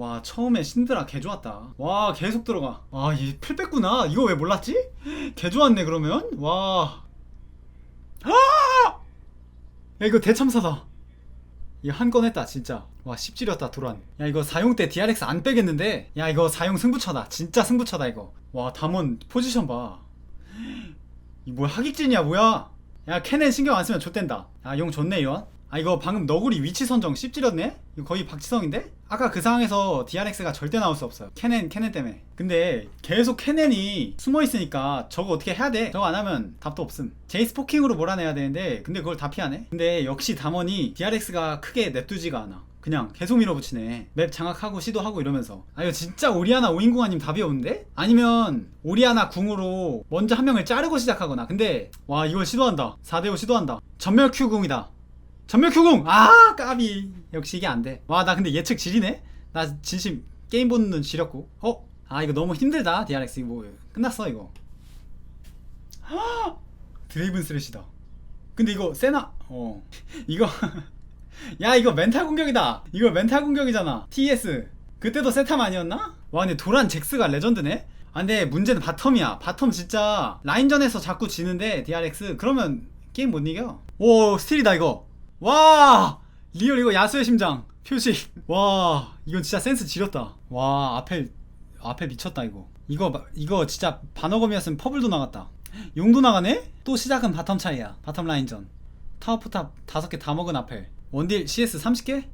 와 처음에 신드라 개 좋았다. 와 계속 들어가. 풀 뺐구나. 이거 왜 몰랐지? 개 좋았네 그러면. 와. 아! 야 이거 대참사다. 이거 한 건 했다 진짜. 와 씹지렸다 도란. 야 이거 사용 때 DRX 안 빼겠는데? 야 이거 사용 승부처다. 진짜 승부처다 이거. 와 담원 포지션 봐 이 뭐야 하객진이야 뭐야? 야 캐넨 신경 안 쓰면 좆된다. 아용 좋네 이원 아 이거 방금 너구리 위치 선정 씹지렸네? 이거 거의 박지성인데? 아까 그 상황에서 DRX가 절대 나올 수 없어요. 캐넨 캐넨 때문에. 근데 계속 캐넨이 숨어 있으니까 저거 어떻게 해야 돼? 저거 안 하면 답도 없음. 제이스 포킹으로 몰아내야 되는데 근데 그걸 다 피하네? 근데 역시 담원이 DRX가 크게 냅두지가 않아. 그냥 계속 밀어붙이네. 맵 장악하고 시도하고 이러면서. 아 이거 진짜 오리아나 오인궁 아니면 답이 없는데? 아니면 오리아나 궁으로 먼저 한 명을 자르고 시작하거나. 근데 와 이걸 시도한다. 4대5 시도한다. 전멸 Q 궁이다 전멸 Q궁! 아 까비. 역시 이게 안돼. 와 나 근데 예측 지리네. 나 진심 게임 보는 눈 지렸고. 어? 아 이거 너무 힘들다 DRX 이거 뭐 끝났어 이거. 드레이븐 스레시다. 근데 이거 세나? 어. 이거 야 이거 멘탈 공격이다. 이거 멘탈 공격이잖아. TS 그때도 세탐 아니었나? 와 근데 도란 잭스가 레전드네? 아 근데 문제는 바텀이야. 바텀 진짜 라인전에서 자꾸 지는데 DRX 그러면 게임 못 이겨. 오 스틸이다 이거 와 리얼 이거 야수의 심장 표식. 와 이건 진짜 센스 지렸다. 와 앞에 앞에 미쳤다 이거. 이거 마- 이거 진짜 반어검이었으면 퍼블도 나갔다. 용도 나가네? 또 시작은 바텀 차이야. 바텀 라인전. 타워포탑 다섯 개다 먹은 앞에. 원딜 CS 30개?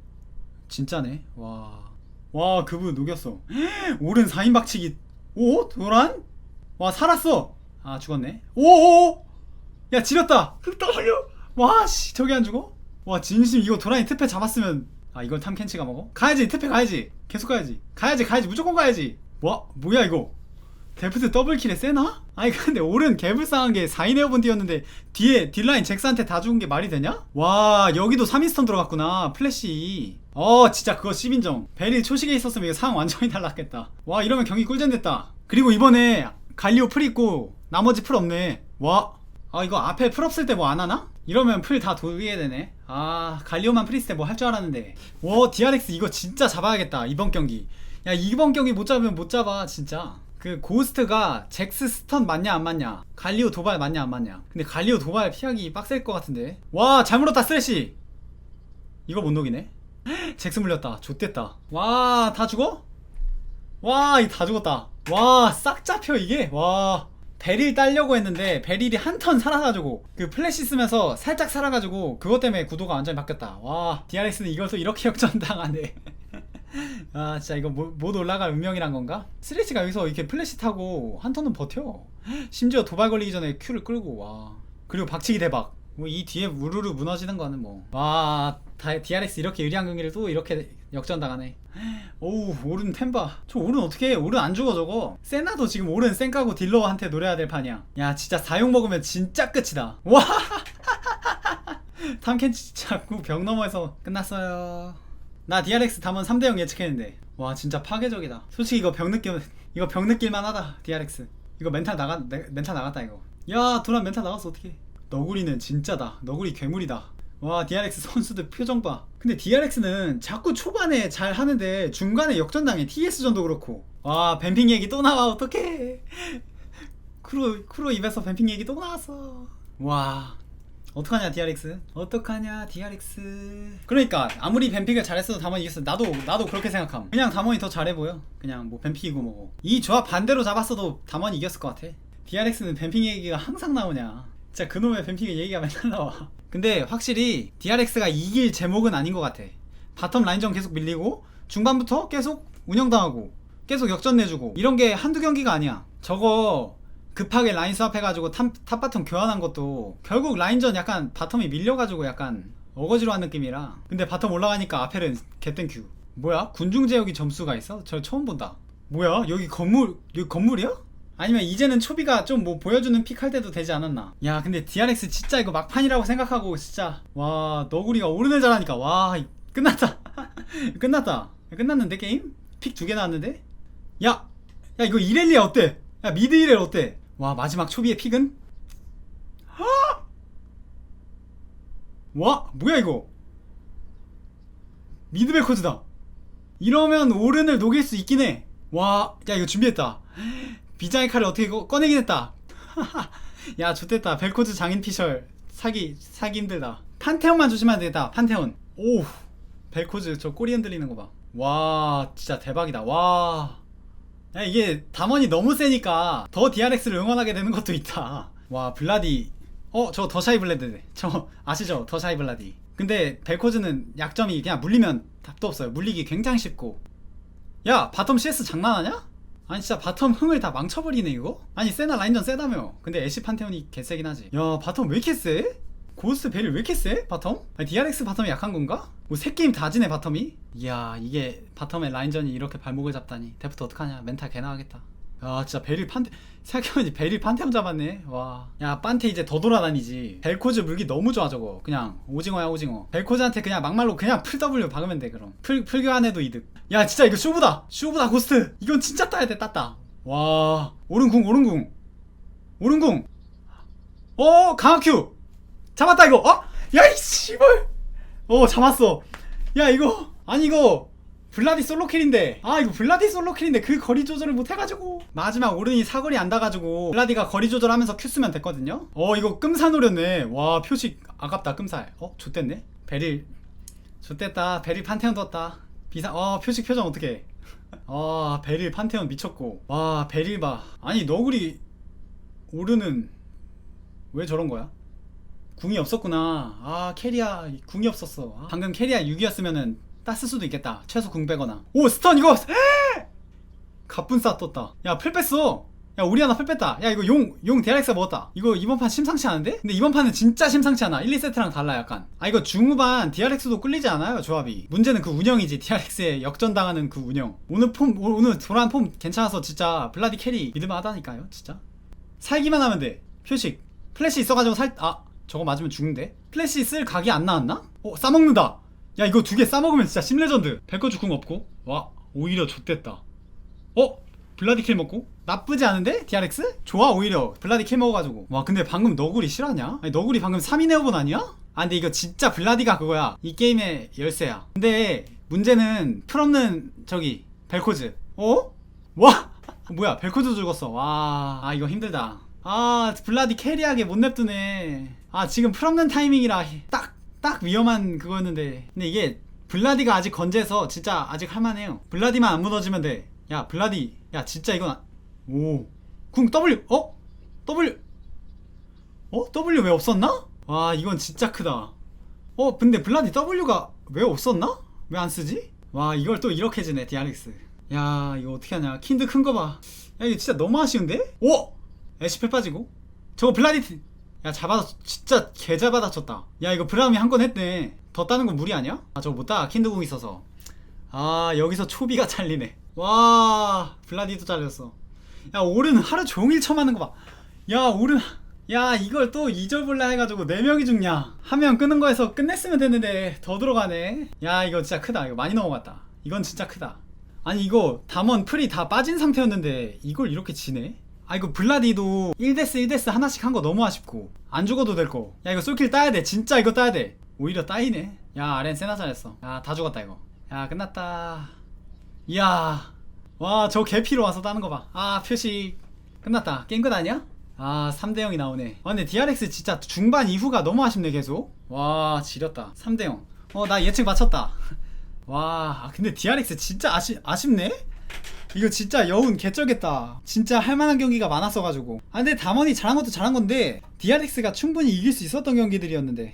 진짜네. 와. 와 그분 녹였어. 오른 4인 박치기. 오? 도란? 와 살았어. 아 죽었네. 오오오. 야 지렸다. W 와씨 저기 안 죽어? 와 진심 이거 도란이 특패 잡았으면. 아 이건 탐켄치가 먹어? 가야지 특패 가야지. 계속 가야지. 가야지 가야지. 무조건 가야지. 와 뭐야 이거? 데프트 더블킬에 세나? 아니 근데 오른 개불쌍한 게 4인 에어본 뛰었는데 뒤에 딜라인 잭스한테 다 죽은 게 말이 되냐? 와 여기도 3인스턴 들어갔구나 플래시. 어 진짜 그거 10인정. 베릴 초식에 있었으면 이거 상황 완전히 달랐겠다. 와 이러면 경기 꿀잼 됐다. 그리고 이번에 갈리오 풀 있고 나머지 풀 없네. 와. 아 이거 앞에 풀 없을 때 뭐 안 하나? 이러면 풀 다 돌리게 되네 아 갈리오만 때뭐할 줄 알았는데. 와 DRX 이거 진짜 잡아야겠다 이번 경기. 야 이번 경기 못 잡으면 못 잡아 진짜. 그 고스트가 잭스 스턴 맞냐 안 맞냐? 갈리오 도발 맞냐 안 맞냐? 근데 갈리오 도발 피하기 빡셀 것 같은데. 와 잘 물었다 쓰레쉬. 이거 못 녹이네. 잭스 물렸다 좆됐다. 와 다 죽어? 와 이 다 죽었다. 와 싹 잡혀 이게? 와 베릴 따려고 했는데 베릴이 한 턴 살아가지고 그 플래시 쓰면서 살짝 살아가지고 그것 때문에 구도가 완전히 바뀌었다. 와 DRX는 이것도 이렇게 역전당하네. 아 진짜 이거 못, 못 올라갈 운명이란 건가? 스레치가 여기서 이렇게 플래시 타고 한 턴은 버텨. 심지어 도발 걸리기 전에 큐를 끌고 와. 그리고 박치기 대박 뭐 이 뒤에 우르르 무너지는 거는 뭐와 DRX 이렇게 유리한 경기를 또 이렇게 역전당하네. 오우 오른 템바. 저 오른 어떻게 해? 오른 안 죽어 저거. 세나도 지금 오른 쌩까고 딜러한테 노려야 될 판이야. 야 진짜 사용 먹으면 진짜 끝이다. 와! 탐켄치 자꾸 벽 넘어에서 끝났어요. 나 DRX 담원 3대0 예측했는데. 와 진짜 파괴적이다. 솔직히 이거 벽 느낌 이거 벽 느낄만 하다 DRX 이거 멘탈 나가 네, 멘탈 나갔다 이거. 야 도란 멘탈 나갔어 어떻게 너구리는 진짜다. 너구리 괴물이다. 와 DRX 선수들 표정 봐. 근데 DRX는 자꾸 초반에 잘 하는데 중간에 역전당해. TS전도 그렇고. 와 뱀핑 얘기 또 나와. 어떡해. 크루 크루 입에서 뱀핑 얘기 또 나왔어. 와 어떡하냐 DRX 어떡하냐 DRX 그러니까 아무리 뱀픽을 잘했어도 담원이 이겼어. 나도 나도 그렇게 생각함. 그냥 담원이 더 잘해 보여. 그냥 뭐 뱀픽이고 뭐고. 이 조합 반대로 잡았어도 담원이 이겼을 것 같아. DRX는 뱀픽 얘기가 항상 나오냐 진짜 그놈의 뱀픽의 얘기가 맨날 나와 근데 확실히 DRX가 이길 제목은 아닌 것 같아 바텀 라인전 계속 밀리고 중반부터 계속 운영당하고 계속 역전 내주고 이런 게 한두 경기가 아니야 저거 급하게 라인 스왑해가지고 탑, 탑바텀 교환한 것도 결국 라인전 약간 바텀이 밀려가지고 약간 어거지로 한 느낌이라 근데 바텀 올라가니까 아펠은 개땡큐 뭐야? 군중제역이 점수가 있어? 저 처음 본다 뭐야? 여기 건물 여기 건물이야? 아니면 이제는 초비가 좀 뭐 보여주는 픽 할 때도 되지 않았나 야 근데 DRX 진짜 이거 막판이라고 생각하고 진짜 와 너구리가 오른을 잘하니까 와 이- 끝났다 끝났다 끝났는데 게임? 픽 두 개 나왔는데? 야! 야 이거 이렐리아 어때? 야 미드 이렐 어때? 와 마지막 초비의 픽은? 아! 와 뭐야 이거 미드베커즈다 이러면 오른을 녹일 수 있긴 해와 야 이거 준비했다 비장의 칼을 어떻게 꺼- 꺼내긴 했다 야 좋됐다 벨코즈 장인 피셜 사기 사기 힘들다 판테온만 조심하면 되겠다 판테온 오 벨코즈 저 꼬리 흔들리는 거 봐 와 진짜 대박이다 와 야, 이게 담원이 너무 세니까 더 DRX를 응원하게 되는 것도 있다. 와, 블라디. 어, 저 더 샤이 블레드. 저 아시죠? 더 샤이 블라디. 근데 벨코즈는 약점이 그냥 물리면 답도 없어요. 물리기 굉장히 쉽고. 야, 바텀 CS 장난하냐? 아니 진짜 바텀 흥을 다 망쳐버리네 이거? 아니 세나 라인전 세다며 근데 애쉬 판테온이 개세긴 하지 야 바텀 왜 이렇게 세? 고스트 베리 왜 이렇게 세? 바텀? 아니 DRX 바텀이 약한 건가? 뭐새 게임 다 지네 바텀이? 이야 이게 바텀의 라인전이 이렇게 발목을 잡다니 데프트 어떡하냐 멘탈 개 나가겠다 아 진짜 베릴 판테 생각해보니 베릴 판테온 잡았네. 와야 판테 이제 더 돌아다니지. 벨코즈 물기 너무 좋아 저거. 그냥 오징어야 오징어. 벨코즈한테 그냥 막말로 그냥 풀 W 박으면 돼 그럼. 풀, 풀교환 해도 이득. 야 진짜 이거 쇼부다. 쇼부다 고스트. 이건 진짜 따야 돼 따따 와. 오른궁 오른궁. 오른궁. 어 강화큐 잡았다 이거. 어? 야이 씨발. 어 잡았어. 야 이거. 아니 이거 블라디 솔로킬인데. 아 이거 블라디 솔로킬인데 그 거리 조절을 못 해가지고. 마지막 오른이 사거리 안 닿아가지고 블라디가 거리 조절하면서 큐 쓰면 됐거든요. 어 이거 끔사 노렸네. 와 표식 아깝다 끔살 어 좋댔네. 베릴. 좋댔다. 베릴 판테온 떴다. 비상 어 표식 표정 어떻게 아 베릴 판테온 미쳤고. 와 베릴 봐. 아니 너구리 오르는 왜 저런 거야? 궁이 없었구나. 아 캐리아 궁이 없었어. 아, 방금 캐리아 6이었으면은 땄을 수도 있겠다. 최소 궁 빼거나. 오 스턴 이거. 갑분싸 떴다. 야풀 뺐어. 야 우리 하나 풀 뺐다. 야 이거 용용 DRX 먹었다. 이거 이번 판 심상치 않은데? 근데 이번 판은 진짜 심상치 않아. 1, 2세트랑 달라 약간. 아 이거 중후반 DRX도 끌리지 않아요 조합이. 문제는 그 운영이지 DRX에 역전당하는 그 운영. 오늘 폼 오- 오늘 돌아온 폼 괜찮아서 진짜 블라디 캐리 믿을만 하다니까요 진짜. 살기만 하면 돼. 표식. 플래시 있어가지고 살, 아, 저거 맞으면 죽는데? 플래시 쓸 각이 안 나왔나? 어, 싸먹는다! 야, 이거 두 개 싸먹으면 진짜 심레전드. 벨거주 궁 없고. 와, 오히려 좆됐다. 어? 블라디킬 먹고? 나쁘지 않은데? DRX? 좋아, 오히려. 블라디킬 먹어가지고. 와, 근데 방금 너구리 실화냐? 아니, 너구리 방금 3인 에어본 아니야? 아, 근데 이거 진짜 블라디가 그거야. 이 게임의 열쇠야. 근데, 문제는, 풀없는, 저기, 벨코즈. 어? 와! 뭐야, 벨코즈 죽었어. 와, 아, 이거 힘들다. 아, 블라디 캐리하게 못 냅두네. 아, 지금 풀없는 타이밍이라 딱, 딱 위험한 그거였는데. 근데 이게 블라디가 아직 건재해서 진짜 아직 할만해요. 블라디만 안 무너지면 돼. 야, 블라디. 야, 진짜 이건. 아- 오. 궁 W. 어? W. 어? W 왜 없었나? 와, 이건 진짜 크다. 어, 근데 블라디 W가 왜 없었나? 왜 안 쓰지? 와, 이걸 또 이렇게 지네, DRX. 야, 이거 어떻게 하냐. 킨드 큰 거 봐. 야, 이거 진짜 너무 아쉬운데? 오! 애쉬펠 빠지고. 저거 블라디, 야, 잡아다, 진짜 개 잡아다 쳤다. 야, 이거 브라움이 한 건 했네. 더 따는 건 무리 아니야? 아, 저거 못 따. 킨드공 있어서. 아, 여기서 초비가 잘리네. 와, 블라디도 잘렸어. 야, 오른 하루 종일 쳐맞는 거 봐. 야, 오른. 야, 이걸 또 2절 볼라 해가지고 4명이 죽냐. 한명 끄는 거에서 끝냈으면 됐는데, 더 들어가네. 야, 이거 진짜 크다. 이거 많이 넘어갔다. 이건 진짜 크다. 아니, 이거 담원 풀이 다 빠진 상태였는데, 이걸 이렇게 지네? 아, 이거 블라디도 1데스 1데스 하나씩 한 거 너무 아쉽고. 안 죽어도 될 거. 야, 이거 솔킬 따야 돼. 진짜 이거 따야 돼. 오히려 따이네. 야, 아렌 세나 잘했어. 야, 다 죽었다, 이거. 야, 끝났다. 이야. 와, 저 개피로 와서 따는 거 봐. 아, 표시. 끝났다. 게임 끝 아니야? 아, 3대0이 나오네. 아, 근데 DRX 진짜 중반 이후가 너무 아쉽네, 계속. 와, 지렸다. 3대0. 어, 나 예측 맞췄다. 와, 아, 근데 DRX 진짜 아시, 아쉽네? 이거 진짜 여운 개쩔겠다. 진짜 할만한 경기가 많았어가지고. 아, 근데 담원이 잘한 것도 잘한 건데, DRX가 충분히 이길 수 있었던 경기들이었는데.